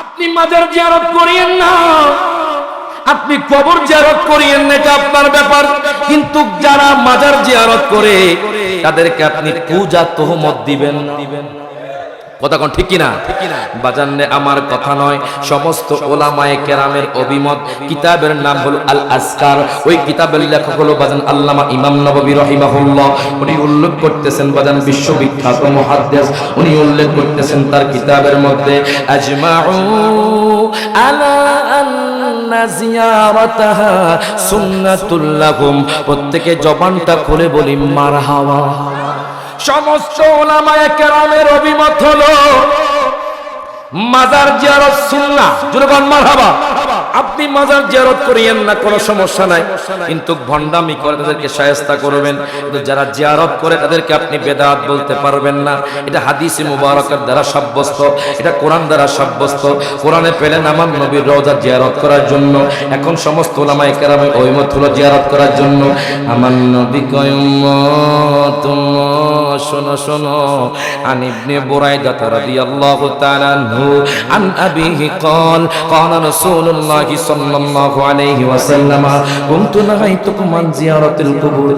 আপনি মাজার জিয়ারত করিয়েন না। আপনি কবর জিয়ারত করিয়েন না, এটা আপনার ব্যাপার। কিন্তু যারা মাজার জিয়ারত করে, তাদেরকে আপনি পূজা তোহমত দিবেন না। কথা কোন ঠিক কিনা? বাজান্নে আমার কথা নয় সমস্ত ওলামায়ে কেরামের অভিমত। কিতাবের নাম হলো আল আসকার ওই কিতাবের লেখক হলো বাজান আল্লামা ইমাম নববী রহিমাহুল্লাহ। উনি উল্লেখ করতেছেন বাজান বিশ্ববিখ্যাত মুহাদ্দিস। উনি উল্লেখ করতেছেন তার কিতাবের মধ্যে আজমাউ আলা আন্না জিয়ারাতাহা সুন্নাতুল লাহুম। প্রত্যেকে জবানটা খুলে বলি মারহাবা। সমস্ত ওলামায়ে কেরামের অভিমত হলো মাজার জিয়ারত সুন্নাহ। জুরবান মারহাবা। আপনি মাজার জিয়ারত করিয়েন না, কোনো সমস্যা নাই। কিন্তু ভণ্ডামি করে তাদেরকে সায়স্তা করবেন। কিন্তু যারা জিয়ারত করে তাদেরকে আপনি বেদাত বলতে পারবেন না। এটা হাদিসে মুবারকের দ্বারা সাব্যস্ত। এটা কোরআন দ্বারা সাব্যস্ত। কোরআনে পেলেন আমার নবীর রওজা জিয়ারত করার জন্য। এখন সমস্ত ওলামায়ে কেরামে ওইমত হলো জিয়ারত করার জন্য। আমার নবী কয় শোনো শোনো। আন ইবনে বুরাইদা রাদিয়াল্লাহু তাআলা আন আবিহি ক্বাল, ক্বালা রাসূলুল্লাহ الله صلى الله عليه وسلم كنت نهيتكم عن زيارة القبور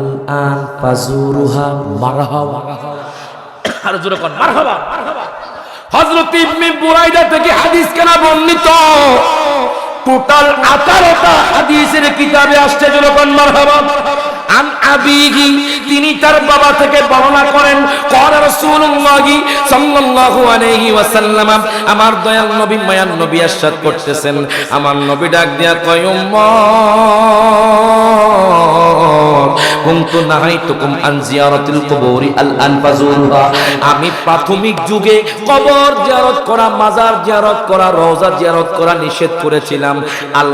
الآن فزورها مرحبا আর জোরে কোন মারহাবা হযরত ইবনে বুরাইদা থেকে হাদিস কেনা বর্ণিত টোটাল 18টা হাদিসের কিতাবে আসছে জোরে কোন মারহাবা আন আবিহি তিনি তার বাবা থেকে বর্ণনা করেন قال رسول الله সাল্লাল্লাহু আলাইহি ওয়াসাল্লাম, আমার দয়াল নবী মায়ান নবী আরশাদ করতেছেন। আমার নবী ডাক দিয়া কয়, উম্মত, কুনতু নাহাইতুকুম আন জিয়ারাতিল আল আমি প্রাথমিক যুগে কবর জিয়ারত করা, মাজার জিয়ারত করা, রওজা জিয়ারত করা নিষেধ করেছিলাম। আল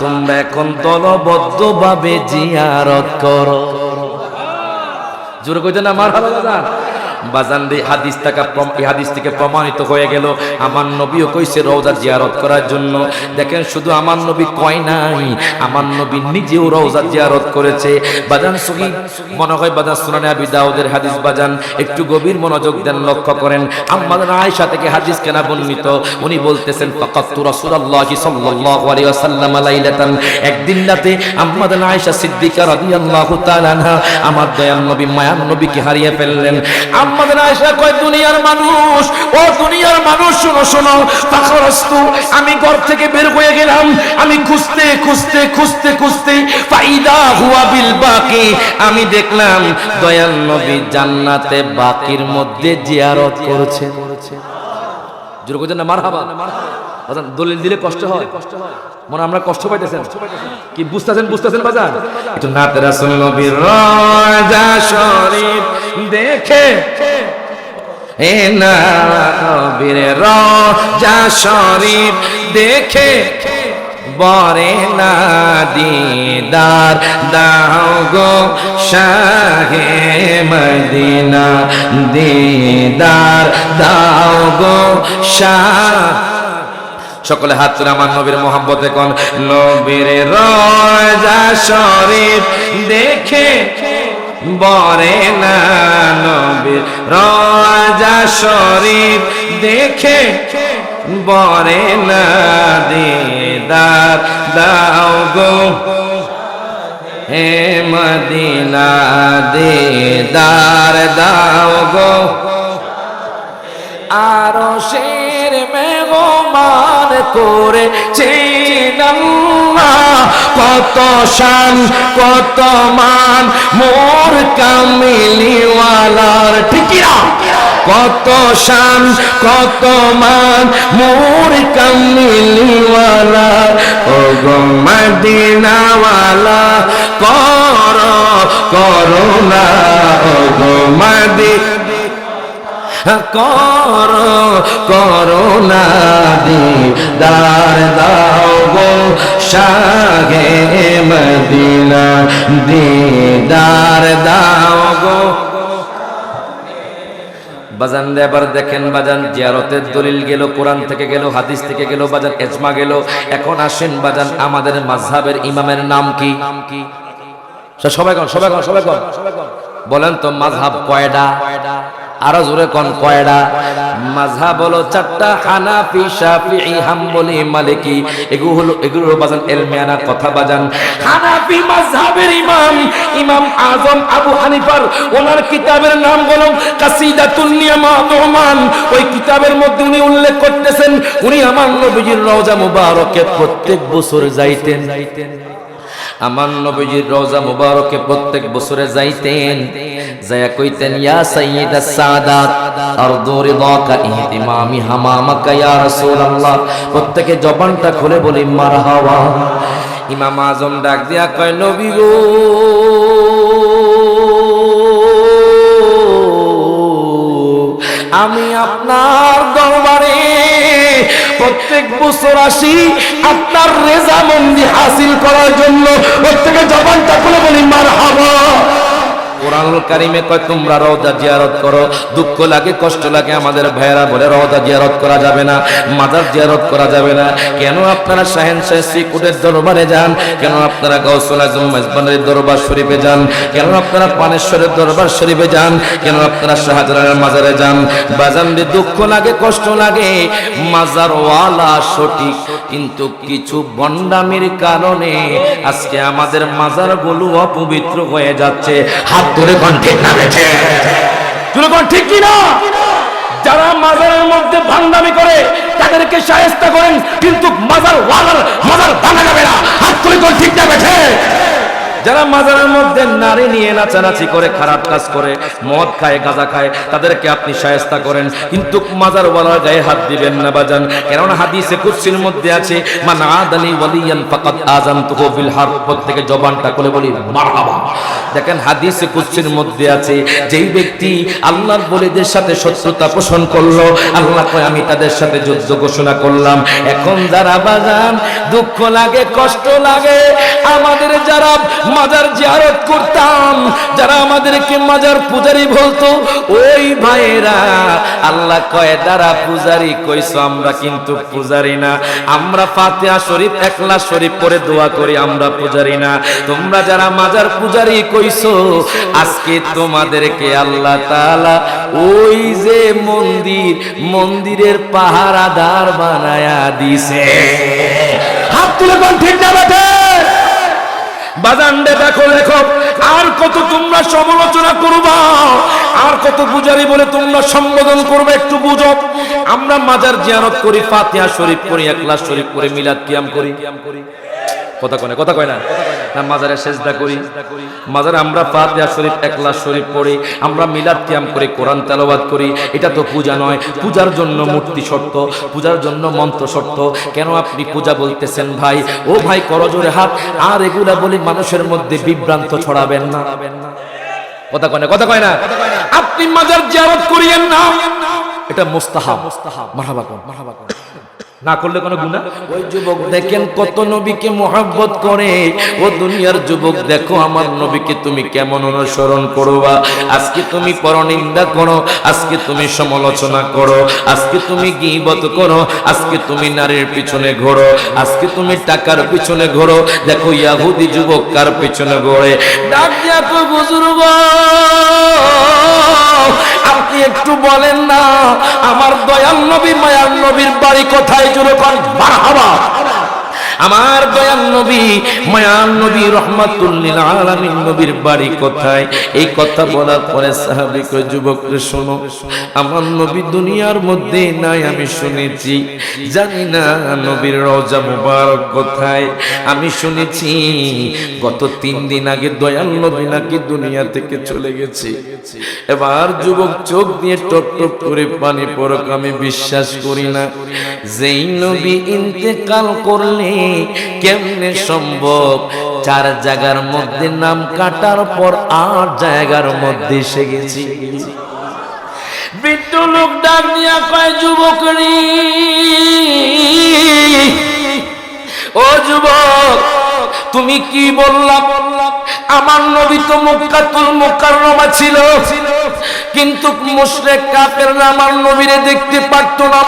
তোমরা এখন দলবদ্ধভাবে জিয়ারত করো। জোরে বাজান হাদিস থেকে এই হাদিস থেকে প্রমাণিত হয়ে গেল আমার নবীও কইছে রওজা জিয়ারত করার জন্য। দেখেন, শুধু আমার নবী কয় নাই, আমার নবী নিজেও রওজা জিয়ারত করেছে। বাজান সহি মনে হয় বাজান সুনানে আবি দাউদের হাদিস বাজান, একটু গভীর মনোযোগ দেন, লক্ষ্য করেন। আমাদের আয়েশা থেকে হাদিস কেনা বর্ণিত। উনি বলতেছেন ফাকাতু রাসূলুল্লাহি সাল্লাল্লাহু আলাইহি ওয়াসাল্লাম লাইলাতান। একদিন রাতে আমাদের আয়েশা সিদ্দিকা রাদিয়াল্লাহু তাআলা আমার দয়াল নবী, মায়ার নবীকে হারিয়ে ফেললেন। কয়, দুনিয়ার মানুষ। ও দুনিয়ার মানুষ, শোনো শোনো। আমি ঘর থেকে বের হয়ে গেলাম। আমি খুঁজতে খুঁজতে খুঁজতে খুঁজতে ফাইদা হুয়া বিল বাকি। আমি দেখলাম দয়াল নবী জান্নাতে বাকির মধ্যে জিয়ারত করেছে জোরে কইতেন না, মারহাবা। বাজান, দলিল দিলে কষ্ট হয়। মনে আমরা কষ্ট পাইতেছেন। কি বুঝতেছেন বুঝতেছেন, বাজান? একটু নাতে রাসূল নবীর রাজা শরীফ দেখে এ না নবীর রাজা শরীফ দেখে বরে না দিদার, দাও গো শাহে মদিনা। দিদার, দাও গো শাহ। সকলে হাত তুলে আমার নবীর মোহাম্মতে কোন? নবীর রজা শরীফ দেখে বরে না নবীর রজা শরীফ দেখে বরে না দিদার দাও গো। হে মদিনা দিদার দাও গো। আরও শের মেঘমান করে কত শান, কত মান, মোর কামিলিওয়ালার ঠিকিরা কত শান, কত মান, মোর কামিলিওয়ালার ও গো মদিনাওয়ালা, কর করুণা ও গো মদিনা কর করোনা দিদার, দাও গো শাহে মদিনা, দিদার, দাও গো। বাজান এবার দেখেন বাজান, জিয়ারতের দলিল গেল, কোরআন থেকে গেল, হাদিস থেকে গেল, বাজান এজমা গেল। এখন আসেন বাজান, আমাদের মাযহাবের ইমামের নাম কি? সবাই কন সবাই কন সবাই কন। বলেন তো মাযহাব কয়টা আরও জোরে কোন কয়টা মাযহাব হলো চারটা হানাফি, শাফিঈ, হাম্বলি, মালিকি। এগুলো হলো, এগুলো বাজান এলমিয়ানা কথা বাজান। হানাফি মাযহাবের ইমাম ইমাম আজম আবু হানিফার। ওনার কিতাবের নাম হলো কাসিদাতুল নিয়ামাত রহমান ওই কিতাবের মধ্যে উনি উল্লেখ করতেছেন, উনি আমার নবীজির রওজা মুবারকে প্রত্যেক বছর যাইতেন। আমার নবীজির রওজা মুবারকে প্রত্যেক বছরে যাইতেন। প্রত্যেকে জবানটা খুলে বলি, মারহাবা। ইমাম আজম ডাক দিয়া কয়, নবী গো। আমি আপনার দরবারে প্রত্যেক বছর আসি আপনার রেজামন্দি হাসিল করার জন্য। প্রত্যেকে জবানটা খুলে বলি মার হাবা কোরআনুল কারিমে কয়, তোমরা রওজা জিয়ারত করো। দুঃখ লাগে, কষ্ট লাগে, আমাদের ভাইয়েরা বলে রওজা জিয়ারত করা যাবে না, মাজার জিয়ারত করা যাবে না। কেন আপনারা শাহেন শাহ শ্রীকুটের দরবারে যান? কেন আপনারা গৌসুল আজম মেজবানের দরবার শরীফে যান? কেন আপনারা পানেশ্বরের দরবার শরীফে যান? কেন আপনারা শাহজালালের মাজারে যান? বাজান দুঃখ লাগে, কষ্ট লাগে। মাজারওয়ালা সঠিক কিন্তু কিছু বন্ডামির কারণে আজকে আমাদের মাজারগুলো অপবিত্র হয়ে যাচ্ছে। হাত ধরে কোন ঠিক না কোন ঠিক কি না? যারা মাজারের মধ্যে ভান্ডামি করে, তাদেরকে সাহেস্তা করেন, কিন্তু মাজার ওয়ালার মাজার ভাঙা যাবে না। হাত তুলে কোন ঠিক না বেঠে? যারা মাজারের মধ্যে নারী নিয়ে নাচানাচি করে, খারাপ কাজ করে, মদ খায়, গাঁজা খায়, তাদেরকে আপনি সায়স্তা করেন। কিন্তু মাজার ওয়ালার গায়ে হাত দিবেন না বাজান। কেন হাদিসে কুরসির মধ্যে আছে, মান আদানি ওয়ালিয়ান ফাকাদ আযানতুহু বিল হারব প্রত্যেকে জবানটা করে বলি, মারহাবা। দেখেন হাদিসে কুরসির মধ্যে আছে, যেই ব্যক্তি আল্লাহর বলিদের সাথে শত্রুতা পোষণ করল, আল্লাহ কয়, আমি তাদের সাথে যুদ্ধ ঘোষণা করলাম। এখন যারা বাজান, দুঃখ লাগে, কষ্ট লাগে। আমাদের যারা মাজার জিয়ারত করতাম, যারা আমাদেরকে মাজার পূজারি বলতো, ওই ভাইয়েরা আল্লাহ কয়, দ্বারা পূজারি কইছো, আমরা কিন্তু পূজারি না। আমরা ফাতিহা শরীফ, একলা শরীফ পরে দোয়া করি, আমরা পূজারি না। তোমরা যারা মাজার পূজারি কইছো, আজকে তোমাদেরকে আল্লাহ তাআলা ওই যে মন্দির, মন্দিরের পাহারাদার বানায়া দিছে। হাত তুলে কোন ঠিক না বেটে? বাজানডে দেখো দেখো, আর কত তোমরা সমালোচনা করবা, আর কত পূজারি বলে তোমরা সম্বোধন করবে, একটু বুঝো। আমরা মাজার জিয়ারত করি, ফাতিহা শরীফ করি, একলাস শরীফ করি, মিলাদ কিয়াম করি। কথা কয় না কথা কয় না। না মাজারে সেজদা করি। মাজারে আমরা ফাতিহা শরীফ একলাস শরীফ পড়ি আমরা মিলাদ কিয়াম করি কোরআন তেলাওয়াত করি এটা তো পূজা নয়। পূজার জন্য মূর্তি শর্ত পূজার জন্য মন্ত্র শর্ত। কেন আপনি পূজা বলতেছেন ভাই? ও ভাই করজোরে হাত। আর এগুলা বলি মানুষের মধ্যে বিভ্রান্ত ছড়াবেন না। কথা কয় না কথা কয় না। আপনি মাজার জিয়ারত করিয়েন না। এটা মুস্তাহাব। মারহাবা কোন মারহাবা কোন না করলে কোনো গুণা ওই যুবক দেখেন কত নবীকে মোহাব্বত করে। ও দুনিয়ার যুবক, দেখো আমার নবীকে তুমি কেমন অনুসরণ করবা। আজকে তুমি পরনিন্দা করো, আজকে তুমি সমালোচনা করো, আজকে তুমি গিবত করো, আজকে তুমি নারীর পিছনে ঘোরো, আজকে তুমি টাকার পিছনে ঘোরো। দেখো ইয়াহুদি যুবক কার পিছনে ঘোরে। ডাক কই বুজুর্গ, আপনি একটু বলেন না, আমার দয়াল নবী, মায়ার নবীর বাড়ি কোথায়? জুড়ে কর মারহাবা। আমার দয়াল নবী মায়ার নবী রহমাতুল্লিল আলামিন নবীর বাড়ি কোথায়? এই কথা বলার পরে সাহাবী কয় যুবক রে শোনো, আমার নবী দুনিয়ার মধ্যে নাই, আমি শুনেছি। জানি না নবীর রওজা মুবারক কোথায়। আমি শুনেছি, গত তিন দিন আগে দয়াল নবী নাকি দুনিয়া থেকে চলে গেছে। এবার যুবক চোখ দিয়ে টপ টপ করে পানি পড়ক, আমি বিশ্বাস করি না। যেই নবী ইন্তেকাল করলে কেমনে সম্ভব? চার জায়গার মধ্যে নাম কাটার পর আট জায়গার মধ্যে এসে গেছি। বৃদ্ধ লোক ডাক দিয়া কয়, যুবক ও যুবক, তুমি কি বললা? বললাম আমার নবী তো মুক্কাতুল মুকাররমা ছিল। কিন্তু মুশরিক কাফেররা আমার নবীরে দেখতে পারতো না।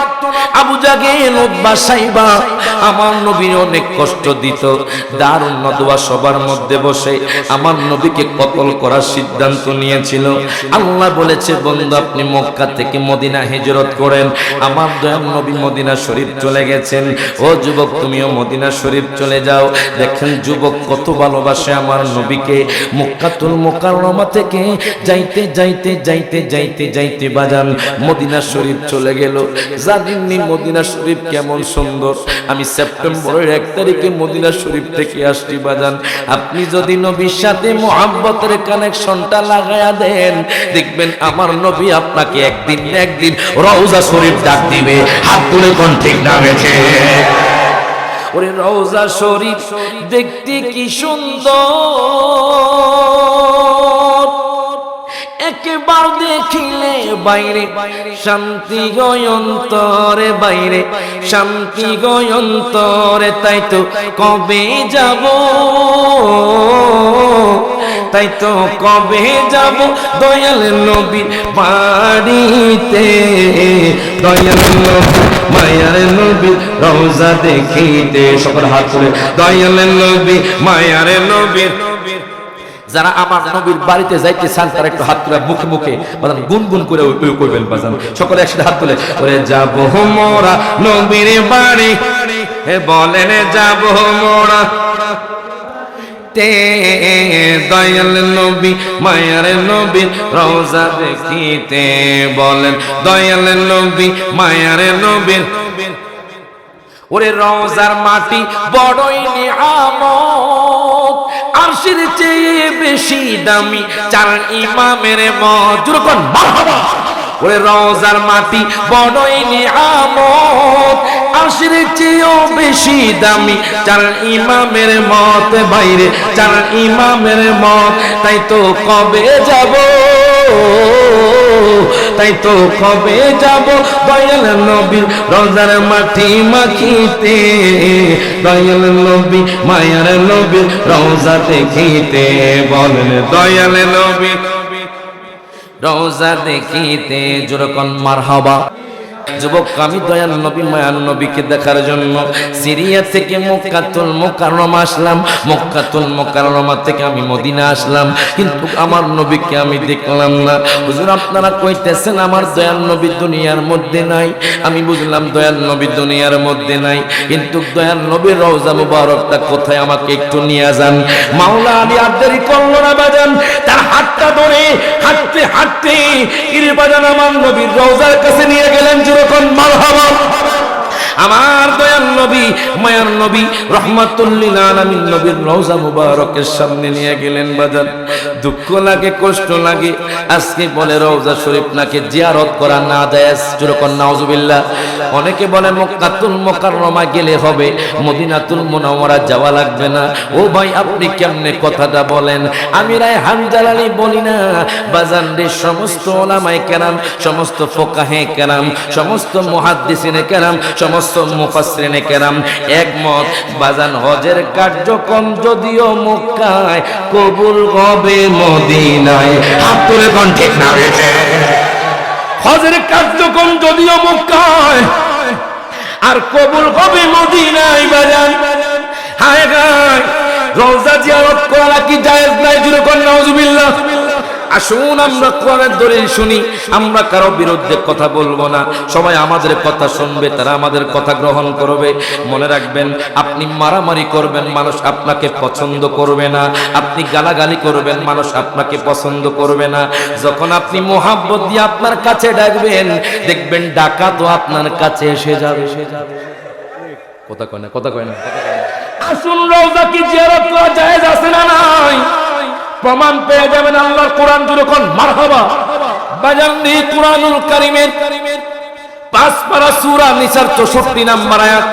আবু জাগেল উতবা সাইবা আমার নবীর অনেক কষ্ট দিত। দারুণ নদওয়া সবার মধ্যে বসে আমার নবীকে কতল করার সিদ্ধান্ত নিয়েছিল। আল্লাহ বলেছে, বন্ধু, আপনি মক্কা থেকে মদিনা হিজরত করেন। আমার দয়াল নবী মদিনা শরীফ চলে গেছেন। ও যুবক, তুমিও মদিনা শরীফ চলে যাও। দেখেন যুবক কত ভালোবাসে আমার নবীকে। মক্কাতুল মোকাররমা থেকে যাইতে যাইতে যাইতে যাইতে যাইতে বাজান, মদিনা শরীফ চলে গেল। জানেননি মদিনা শরীফ কেমন সুন্দর? আমি সেপ্টেম্বরের এক তারিখে মদিনা শরীফ থেকে আসছি বাজান। আপনি যদি নবীর সাথে মোহাব্বতের কানেকশনটা লাগায়া দেন, দেখবেন আমার নবী আপনাকে একদিন একদিন রওজা শরীফ ডাক দিবে। হাত তুলে কোন ঠিক না বেছে ওরে রওজা শরীফ দেখতে কি সুন্দর। একবার দেখিলে বাইরে শান্তি গয়ন্তরে বাইরে, শান্তি গয়ন্তরে তাই তো কবে যাব? তাই তো কবে যাব? দয়াল নবী বাড়িতে, দয়াল নবী মায়ার নবী রওজা দেখিতে সকল হাত তুলে, দয়াল নবী মায়ার নবী যারা আমার নবীর বাড়িতে যাইতে চান, তারা একটু হাত তুলে মুখে মুখে গুনগুন করে করবেন বাজান। সকলে একসাথে হাত তুলে ওরে যাব মোরা নবীর বাড়ি। হে বলেন, যাব মোরা। তে দয়াল নবী, মায়ার নবী, রওজা দেখিতে বলেন, দয়াল নবী, মায়ার নবীর ওরে রওজার মাটি বড়ই নিয়ামত। আরশের চেয়ে বেশি দামি চার ইমামের মজুর কোন ওরে রওজার মাটি বড়ই নিয়ামত। আশির চেয়েও বেশি দামি চার ইমামের মত। বাইরে চার ইমামের মত। তাই তো কবে যাব? তাই তো কবে যাব? দয়াল নবীর রোজার মাটি মাখিতে, দয়াল নবী মায়ার নবীর রোজা দেখিতে বলেন, দয়াল নবী রোজা দেখিতে যেরকম মারহাবা। যুবক, আমি দয়াল নবী মায়ান নবীকে দেখার জন্য সিরিয়া থেকে মক্কাতুল মোকাররমা আসলাম। মক্কাতুল মোকাররমা থেকে আমি মদিনা আসলাম। কিন্তু আমার নবীকে আমি দেখলাম না। হুজুর, আপনারা কইতেছেন আমার দয়াল নবী দুনিয়ার মধ্যে নাই। আমি বুঝলাম দয়াল নবী দুনিয়ার মধ্যে নাই। কিন্তু দয়াল নবীর রওজা মুবারকটা কোথায় আমাকে একটু নিয়ে যান। মাওলা আলী আদারি করল না বাজান। তার হাতটা ধরে হাঁটতে হাঁটতে ইরে বাজান আমার নবীর রওজার কাছে নিয়ে গেলেন যেরকম মারহাবা আমার দয়াল নবী, মায়ার নবী, রহমাতুল্লিল আলামিন নবীর রওজা মুবারকের সামনে নিয়ে গেলেন বাজার। দুঃখ লাগে, কষ্ট লাগে। আজকে বলে রওজা শরীফ নাকি জিয়ারত করা না যায় যেরকম নাউজুবিল্লাহ। অনেকে বলে মক্কাতুল মুকাররমা গেলে হবে, মদিনাতুল মুনাওয়ারা যাওয়া লাগবে না। ও ভাই, আপনি কেমনে কথাটা বলেন? আমি রায় হামজালালি বলি না। বাজান রে সমস্ত ওলামায়ে কেরাম, সমস্ত ফোকাহে কেরাম, সমস্ত মুহাদ্দিসিনে কেরাম, সমস্ত মুফাসসিরিনে কেরাম একমত। বাজান হজের কার্যক্রম যদিও মক্কায় কবুল হবে মদিনায়। হাত তুলে কোন ঠিক না? হজের কার্যক্রম যদিও মক্কায় আর কবুল হবে মদিনায়, বাজান। হায় গায় রওজা জিয়ারত করা কি জায়েজ নাই? জুরে কোন, নাউজুবিল্লাহ। আসুন, আমরা কোরআনের দলিল শুনি। আমরা কারও বিরুদ্ধে কথা বলব না। সবাই আমাদের কথা শুনবে, তারা আমাদের কথা গ্রহণ করবে। মনে রাখবেন, আপনি মারামারি করবেন, মানুষ আপনাকে পছন্দ করবে না। আপনি গালাগালি করবেন, মানুষ আপনাকে পছন্দ করবে না। যখন আপনি মোহাব্বত দিয়ে আপনার কাছে ডাকবেন, দেখবেন ডাকা তো আপনার কাছে এসে যাবে। কথা কয় না, কথা কয় না। আসুন, রওজা কি জিয়ারত করা জায়েজ আছে না নাই? প্রমাণ পেয়ে যাবেন আল্লাহর কোরআন যখন মারহাবা। বাজান নি কোরআনুল কারীমের পাঁচ পারা সূরা নিসার 64 নাম্বার আয়াত।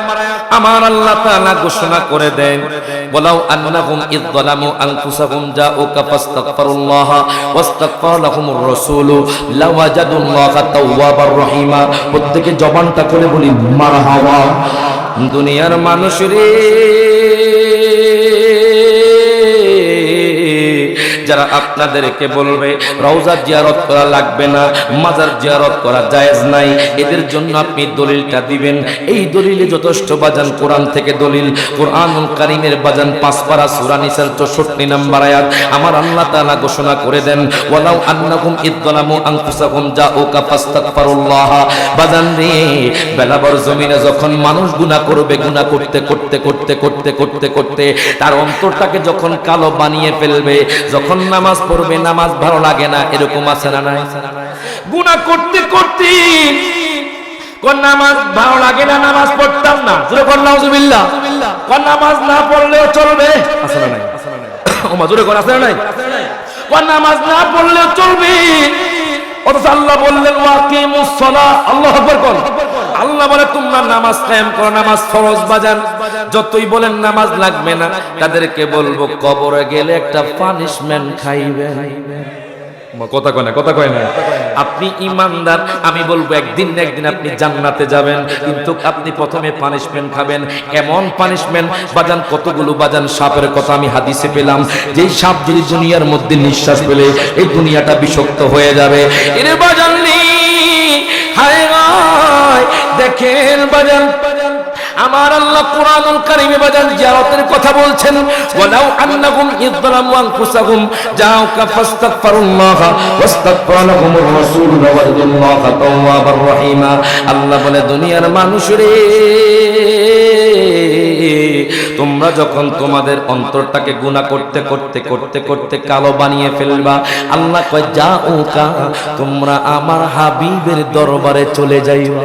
আমার আল্লাহ তাআলা ঘোষণা করে দেন আনফুসাহুম জাউকা ফাস্তাগফিরুল্লাহ রাসূলু লাওয়াজাদুল্লাহা তাওয়াবার রহিমা। জবানটা খুলে বলি, মারহাবা। দুনিয়ার মানুষ রে যারা আপনাদেরকে বলবে, রওজা জিয়ারত করা লাগবে না, মাজার জিয়ারত করা জায়েজ নাই, এদের জন্য আপনি দলিলটা দিবেন। এই দলিলে যথেষ্ট বাজান, কোরআন থেকে দলিল, কোরআনুল কারিমের বাজান, পাঁচপাড়া সূরা নিসার 64 নম্বর আয়াত। আমার আল্লাহ তাআলা ঘোষণা করে দেন, ওয়ালাউ আন্নাকুম ইদলামু আনফুসাকুম জাউকা ফাস্তাগফিরুল্লাহ। বাজান রে, বেলাবর জমিনে যখন মানুষ গুনাহ করবে, গুনাহ করতে করতে করতে করতে করতে করতে, তার অন্তরটাকে যখন কালো বানিয়ে ফেলবে, যখন নামাজ পড়বে, নামাজ ভালো লাগে না, এরকম আছে না নাই? গুনাহ করতে করতে কোন নামাজ ভালো লাগে না, নামাজ পড়তাম না। জোরে কোন নাউজুবিল্লাহ। কোন নামাজ না পড়লেও চলবে। আছে না নাই? ও মাজুরে কোন আছে না নাই? কোন নামাজ না পড়লেও চলবে। অথচ আল্লাহ বললেন, ওয়াকিমুস সালাহ। আল্লাহু আকবার কোন আল্লাহ বলে তোমরা নামাজ কায়েম করো নামাজ ফরজ বাজান। যতই বলেন নামাজ লাগবে না তাদেরকে বলব কবরে গেলে একটা পানিশমেন্ট খাইবেন। কথা কয় না কথা কয় না। আপনি ইমানদার আমি বলব একদিন না একদিন আপনি জান্নাতে যাবেন কিন্তু আপনি প্রথমে পানিশমেন্ট খাবেন। এমন পানিশমেন্ট বাজান কতগুলো বাজান সাপের কথা আমি হাদিসে পেলাম। যেই সাপ যদি দুনিয়ার মধ্যে নিঃশ্বাস পেলে এই দুনিয়াটা বিষাক্ত হয়ে যাবে। এর বাজান দেখেন বাজান, আমার আল্লাহ কোরআনুল কারীমে বাজান জিয়ারতের কথা বলছেন, ওয়ালাউ আন্নাকুম ইযলামু আনফুসাকুম জাউকা ফাস্তাগফিরুল্লাহ ওয়াস্তাগফার লাহুমুর রাসূল ওয়াল্লাহ তাওয়াবার রহিমা। আল্লাহ বলে, দুনিয়ার মানুষ রে তোমরা যখন তোমাদের অন্তরটাকে গুনাহ করতে করতে করতে করতে কালো বানিয়ে ফেলবা, আল্লাহ কয়, যাও কা, তোমরা আমার হাবিবের দরবারে চলে যাইবা।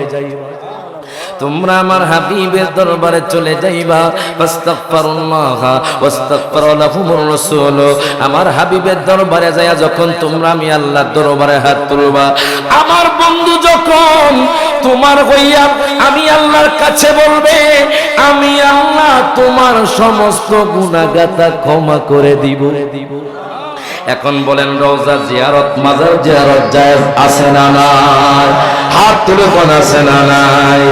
তোমরা আমার হাবিবের দরবারে চলে যাইবা। আমার হাবিবের দরবারে যায়া যখন তোমরা আমি আল্লাহর দরবারে হাত তুলবা, আমার বন্ধু যখন তোমার হইয়া আমি আল্লাহর কাছে বলবে, আমি আল্লাহ তোমার সমস্ত গুনাহগাতা ক্ষমা করে দিব। দিব এখন বলেন, রওজা জিয়ারত, মাজার জিয়ারত জায়েজ আছে না নাই? হাত তুলে কোন আছে না নাই?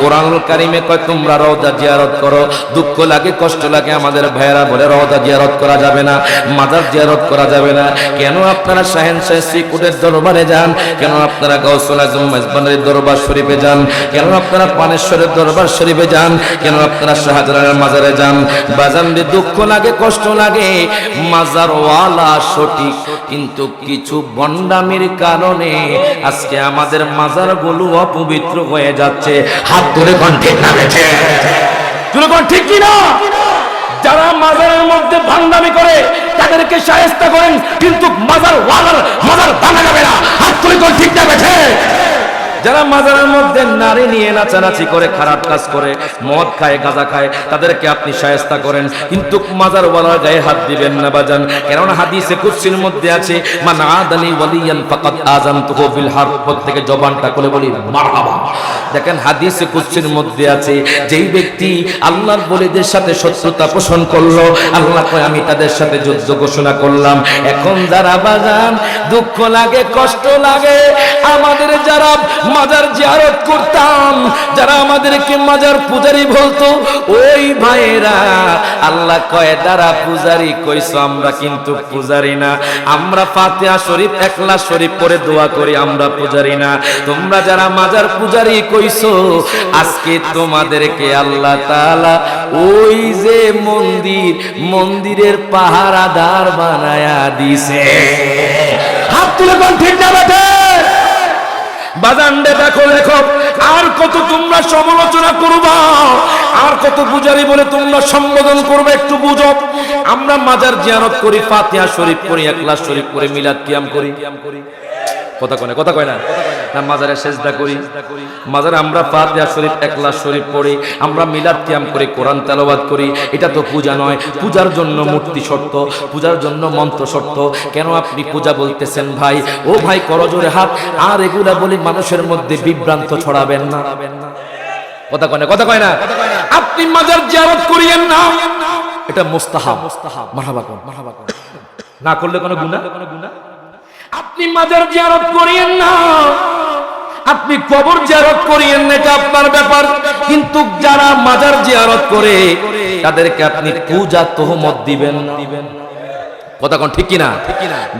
কোরআনুল কারিমে কয়, তোমরা রওজা জিয়ারত করো। দুঃখ লাগে, কষ্ট লাগে, আমাদের ভাইয়েরা বলে রওজা জিয়ারত করা যাবে না, মাজার জিয়ারত করা যাবে না। কেন আপনারা শাহেন শাহ শ্রীকুটের দরবারে যান? কেন আপনারা গাউসুল আজম মেজবানের দরবার শরীফে যান? কেন আপনারা পানেশ্বরের দরবার শরীফে যান? কেন আপনারা শাহজালালের মাজারে যান? বাজান দুঃখ লাগে, কষ্ট লাগে। মাজারওয়ালা সঠিক, কিন্তু কিছু বন্ডামির কারণে আজকে আমাদের মাজারগুলো অপবিত্র হয়ে যাচ্ছে। হাত ধরে কোন ঠিক না তুলে কোন ঠিক কি না যারা মাজারের মধ্যে ভান্ডামি করে, তাদেরকে সাহেস্তা করেন, কিন্তু মাজার ওয়ালার মাজার ভাঙা যাবে না। হাত তুলে কোন ঠিক না বেঠে যারা মাজারের মধ্যে নারী নিয়ে নাচানাচি করে, খারাপ কাজ করে, মদ খায়, গাঁজা খায়, তাদেরকে আপনি সায়স্তা করেন। কিন্তু মাজার ওয়ালার গায়ে হাত দিবেন না বাজান। কেননা হাদিসে কুরসির মধ্যে আছে, মান আদানি ওয়ালিয়ান ফাকাত আযানতুহু বিল হারব প্রত্যেকে জবানটা করে বলি, মারহাবা। দেখেন হাদিসে কুরসির মধ্যে আছে, যেই ব্যক্তি আল্লাহর বলিদের সাথে শত্রুতা পোষণ করল, আল্লাহ কয়, আমি তাদের সাথে যুদ্ধ ঘোষণা করলাম। এখন যারা বাজান, দুঃখ লাগে, কষ্ট লাগে, আমাদের যারা মাজার জিয়ারত করতাম। যারা আমাদেরকে মাজার পূজারি বলতো, ওই ভাইয়েরা, আল্লাহ কয় দ্বারা পূজারি, কইছো আমরা কিন্তু পূজারি না। আমরা ফাতিহা শরীফ, একলা শরীফ পরে দোয়া করি, আমরা পূজারি না। তোমরা যারা মাজার পূজারি কইছো, আজকে তোমাদেরকে আল্লাহ তাআলা ওই যে মন্দির, মন্দিরের পাহারাদার বানায়া দিছে। হাত তুলে কোন ঠিক না বাজানডে দেখো লেখক, আর কত তোমরা সমালোচনা করবা? আর কত পূজারি বলে তোমরা সম্বোধন করবে? একটু বুঝো আমরা মাজার জিয়ারত করি, ফাতিহা শরীফ করি একলা শরীফ করে, মিলাদ কিয়াম করি। কথা কয় না, কথা কয় না। মাজারে সেজদা করি। মাজারে আমরা ফাতিহা শরীফ একলাস শরীফ পড়ি, আমরা মিলাদ কিয়াম করি, কোরআন তেলাওয়াত করি। এটা তো পূজা নয়। পূজার জন্য মূর্তি শর্ত, পূজার জন্য মন্ত্র শর্ত। কেন আপনি পূজা বলতেছেন ভাই? ও ভাই, করজোরে হাত। আর এগুলা বলি মানুষের মধ্যে বিভ্রান্ত ছড়াবেন না। কথা কয় না, কথা কয় না। আপনি মাজার জিয়ারত করিয়েন না। এটা মুস্তাহাব। মুস্তাহাব মারহাবা কোন মারহাবা না করলে কোনো গুনাহ কোনো গুনাহ? আপনি মাজার জিয়ারত করিয়েন না। আপনি কবর জিয়ারত করিয়েন না, এটা আপনার ব্যাপার। কিন্তু যারা মাজার জিয়ারত করে, তাদেরকে আপনি পূজা তোহমত দিবেন না। কথা কোন ঠিক কিনা?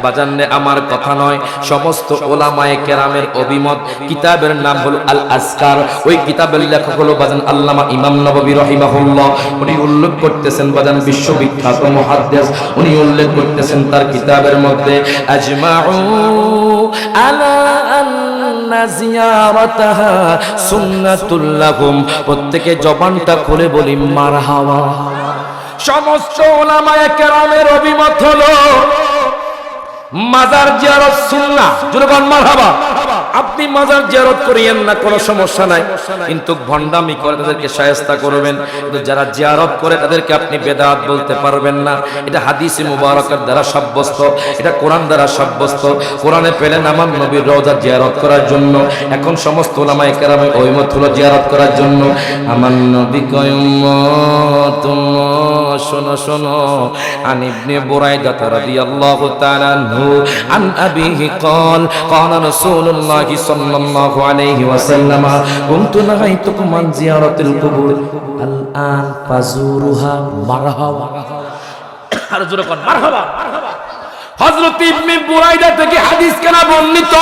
বাজান্নে আমার কথা নয় সমস্ত ওলামায়ে কেরামের অভিমত কিতাবের নাম হলো আল আসকার ওই কিতাবের লেখক হলো বাজান আল্লামা ইমাম নববী রহিমাহুল্লাহ। উনি উল্লেখ করতেছেন বাজান বিশ্ববিখ্যাত মুহাদ্দিস। উনি উল্লেখ করতেছেন তার কিতাবের মধ্যে আজমাউ আলা আন্না জিয়ারাতাহা সুন্নাতুল লাহুম। প্রত্যেকে জবানটা খুলে বলি মারহাবা। সমস্ত ওলামায়ে কেরামের অভিমত হলো মাজার জিয়ারত সুন্নাহ। জোরে বল মারহাবা। আপনি মাজার জিয়ারত করিয়েন না, কোনো সমস্যা নাই। কিন্তু ভণ্ডামি করে তাদেরকে সায়স্তা করবেন। কিন্তু যারা জিয়ারত করে তাদেরকে আপনি বেদাত বলতে পারবেন না। এটা হাদিসে মুবারকের দ্বারা সাব্যস্ত। এটা কোরআন দ্বারা সাব্যস্ত। কোরআনে পেলেন আমার নবীর রওজা জিয়ারত করার জন্য। এখন সমস্ত ওলামায়ে কেরামে ওইমত হলো জিয়ারত করার জন্য। আমার নবী কয় শোনো শোনো। আন ইবনে বুরাইদা রাদিয়াল্লাহু তাআলা আন আবিহি ক্বাল ক্বাল রাসূলুল্লাহ الله صلى الله عليه وسلم كنت نهيتكم عن زيارة القبور الآن فزورها مرحبا আর জোরে কোন মারহাবা হযরত ইবনে বুরাইদা থেকে হাদিস কেনা বর্ণিত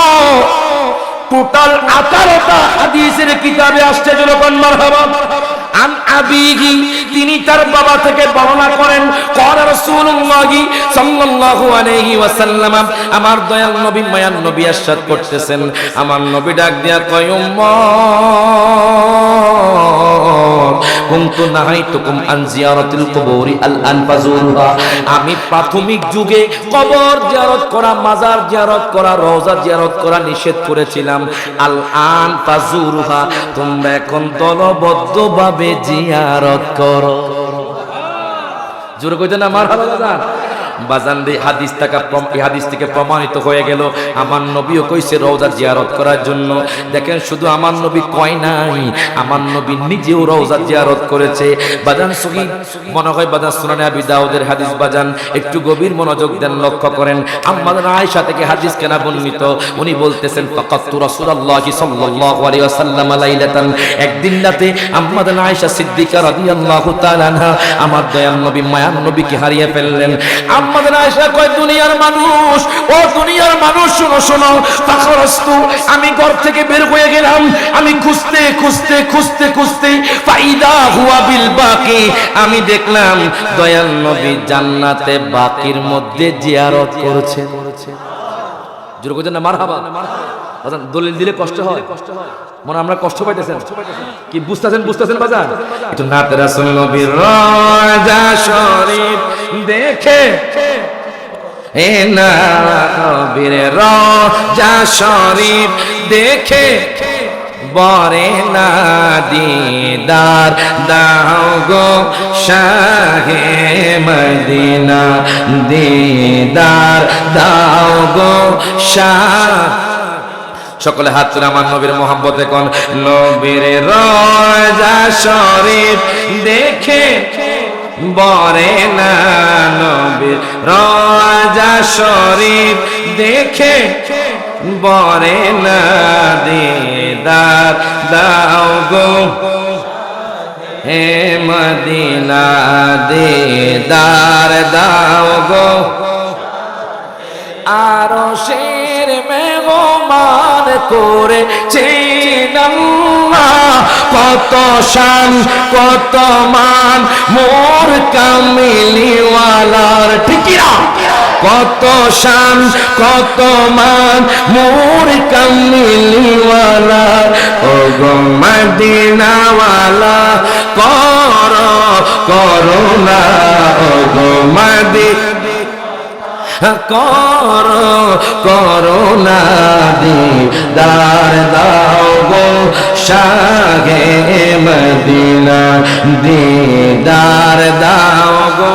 টোটাল 18টা হাদিসের কিতাবে আসছে জোরে কোন মারহাবা আন আবিহি, তিনি তার বাবা থেকে বর্ণনা করেন কর রাসূলুল্লাহি সাল্লাল্লাহু আলাইহি ওয়াসাল্লাম, আমার দয়াল নবী মায়ান নবী ইরশাদ করতেছেন। আমার নবী ডাক দিয়া কয়, উম্মত কুনতু নাহাইতুকুম আন জিয়ারাতিল কুবুরি আল আন ফাজুরুহা আমি প্রাথমিক যুগে কবর জিয়ারত করা, মাজার জিয়ারত করা, রওজা জিয়ারত করা নিষেধ করেছিলাম। আল আন ফাজুরুহা তোমরা এখন দলবদ্ধভাবে জিয়ারত করো। জোরে কইতে না বাজান বাজান হাদিস টাকা এই হাদিস থেকে প্রমাণিত হয়ে গেল আমার নবীও কইছে রওজা জিয়ারত করার জন্য। দেখেন, শুধু আমার নবী কয় নাই, আমার নবী নিজেও রওজা জিয়ারত করেছে। বাজান সহি মনে হয় বাজান সুনানে আবি দাউদের হাদিস বাজান, একটু গভীর মনোযোগ দেন, লক্ষ্য করেন। আমাদের আয়েশা থেকে হাদিস কেনা বর্ণিত। উনি বলতেছেন ফাকাতু রাসূলুল্লাহি সাল্লাল্লাহু আলাইহি ওয়াসাল্লাম লাইলাতান। একদিন রাতে আমাদের আয়েশা সিদ্দিকা রাদিয়াল্লাহু তাআলা আমার দয়াল নবী, মায়ার নবীকে হারিয়ে ফেললেন। কয় দুনিয়ার মানুষ? ও দুনিয়ার মানুষ, শোনো শোনো। আমি ঘর থেকে বের হয়ে গেলাম। আমি খুঁজতে খুঁজতে খুঁজতে খুঁজতে ফাইদা হুয়া বিল বাকি। আমি দেখলাম দয়াল নবী জান্নাতে বাকির মধ্যে জিয়ারত করেছে জোরে কইতেন না, মারহাবা। বাজান, দলিল দিলে কষ্ট হয়। মনে আমরা কষ্ট পাইতেছেন। কি বুঝতেছেন বুঝতেছেন, বাজান? একটু নাতে রাসূল নবীর রাজা শরীফ দেখে এ না নবীর রাজা শরীফ দেখে বরে না দিদার, দাও গো শাহে মদিনা। দিদার, দাও গো শাহ। সকলে হাত তুলে আমার নবীর মোহাম্মত এখন নবীর রজা শরীফ দেখে। বরে না নবীর রজা শরীফ দেখে। বরে না দিদার দাও গো। হে মদিনা দিদার দাও গো। আরও শের মেঘমান করে কত শান, কত মান, মোর কামিলিওয়ালার। ঠিকিরা কত শান, কত মান, মোর কামিলিওয়ালার। ও মদিনাওয়ালা, কর করুণা ও গো মদিনা কর করোনা দিদার গো শাহে মদিনা দিদার দাও গো।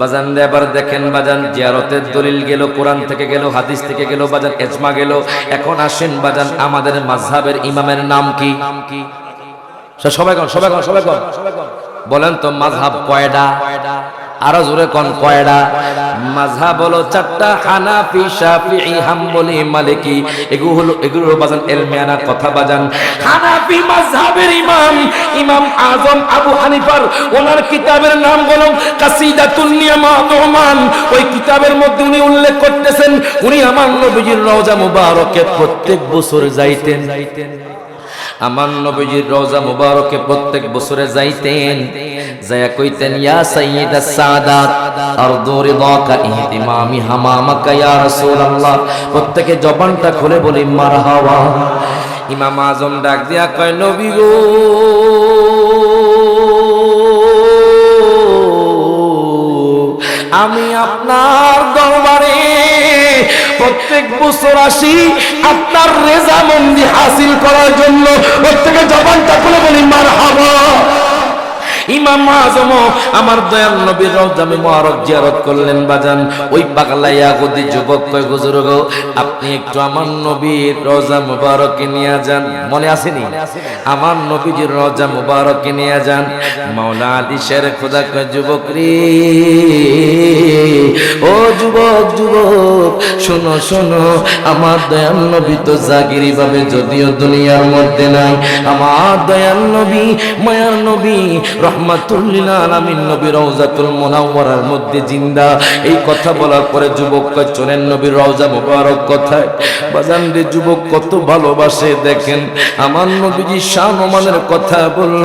বাজান রে এবার দেখেন বাজান, জিয়ারতের দলিল গেল, কোরআন থেকে গেল, হাদিস থেকে গেল, বাজান এজমা গেল। এখন আসেন বাজান, আমাদের মাযহাবের ইমামের নাম কি? সবাই কন সবাই কন সবাই কন। বলেন তো মাযহাব কয়টা আরও জোরে কোন কয়টা মাযহাব হলো চারটা হানাফি, শাফিঈ, হাম্বলি, মালিকি। এগুলো হলো, এগুলো বাজান এলমিয়ানা কথা বাজান। হানাফি মাযহাবের ইমাম ইমাম আজম আবু হানিফার। ওনার কিতাবের নাম হলো কাসিদাতুন ওই কিতাবের মধ্যে উনি উল্লেখ করতেছেন, উনি আমার নবীজির রওজা মুবারকে প্রত্যেক বছর যাইতেন। আমার নবীজির রওজা মুবারকে প্রত্যেক বছরে যাইতেন। যায়া কইতেন, ইয়া সাইয়্যিদাস সাদাত, আরদু রিদাকা ইহতিমামি হামামাকা ইয়া রাসূলুল্লাহ। প্রত্যেকে জবানটা খুলে বলি, মারহাবা। ইমাম আজম ডাক দিয়া কয়, নবী গো। আমি আপনার দরবারে প্রত্যেক বছর আসি আপনার রেজামন্দি হাসিল করার জন্য। প্রত্যেকে জবানটা খুলে বলি মার হাবা ইমাম আজম, আমার দয়াল নবীর রওজামে মুবারক জিয়ারত করলেন, বাজান। ওই পাগলাইয়া গদি যুবক কয় বুজুর্গ আপনি একটু আমার নবীর রওজা মুবারকে নিয়ে যান। মনে আসেনি? আমার নবীজির রওজা মুবারকে নিয়ে যান। মাওলানা আলী শের খোদা কয়, যুবক রে, ও শোনো শোনো, আমার দয়াল নবী তো জাগিরি ভাবে যদিও দুনিয়ার মধ্যে নাই। আমার দয়াল নবী, মায়ার নবী রহমাতুল্লিল নবী রওজাতুল মুনাওয়ারার মধ্যে জিন্দা। এই কথা বলার পরে যুবক চলেন নবীর রওজা মুবারক কথায়? বাজান রে যুবক কত ভালোবাসে, দেখেন আমার নবীজি শান ওমানের কথা বলল।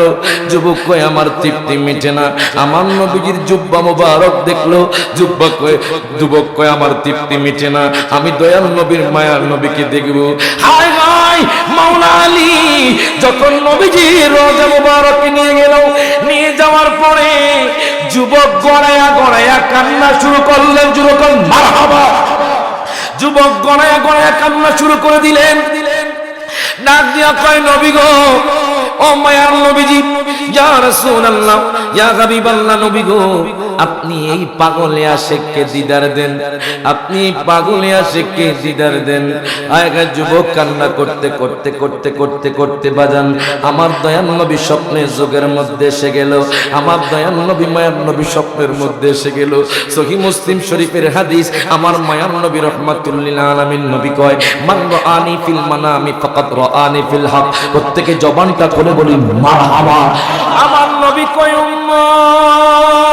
যুবক কয়, আমার তৃপ্তি মিটে না। আমার নবীজির জুব্বা মুবারক দেখল। যুব্বা কয়, যুবক কয়, আমার তৃপ্তি মিটে না। আমি দয়াল নবীর মায়ার নবীকে দেখব। হায় হায়, মাওলা আলী, যখন নবীজি রোজা মুবারক নিয়ে গেল, নিয়ে যাওয়ার পরে যুবক গড়ায়া গড়ায়া কান্না শুরু করলেন যুবক মারহাবা। যুবক গড়ায়া গড়ায়া কান্না শুরু করে দিলেন। ডাক দিয়া কয়, নবী গো, ও মায়ার নবীজি, ইয়া রাসূলুল্লাহ, ইয়া হাবিবাল্লাহ নবী গো আপনি এই পাগলে আশেককে দিদার দেন। আপনি পাগলে আশেককে দিদার দেন। আগের যুবক কান্না করতে করতে করতে করতে করতে বাজান, আমার দয়াল নবী স্বপ্নের যুগের মধ্যে এসে গেল। আমার দয়াল নবী, মায়ার নবী স্বপ্নের মধ্যে এসে গেল। সহি মুসলিম শরীফের হাদিস, আমার মায়ার নবী রহমাতুল্লিল আলামিন নবী কয়, মান রাআনি ফিল মানামি ফাকাত রাআনি ফিল হক। প্রত্যেকে জবানটা খুলে বলি মারহাবা আমার নবী কয়, উম্মত।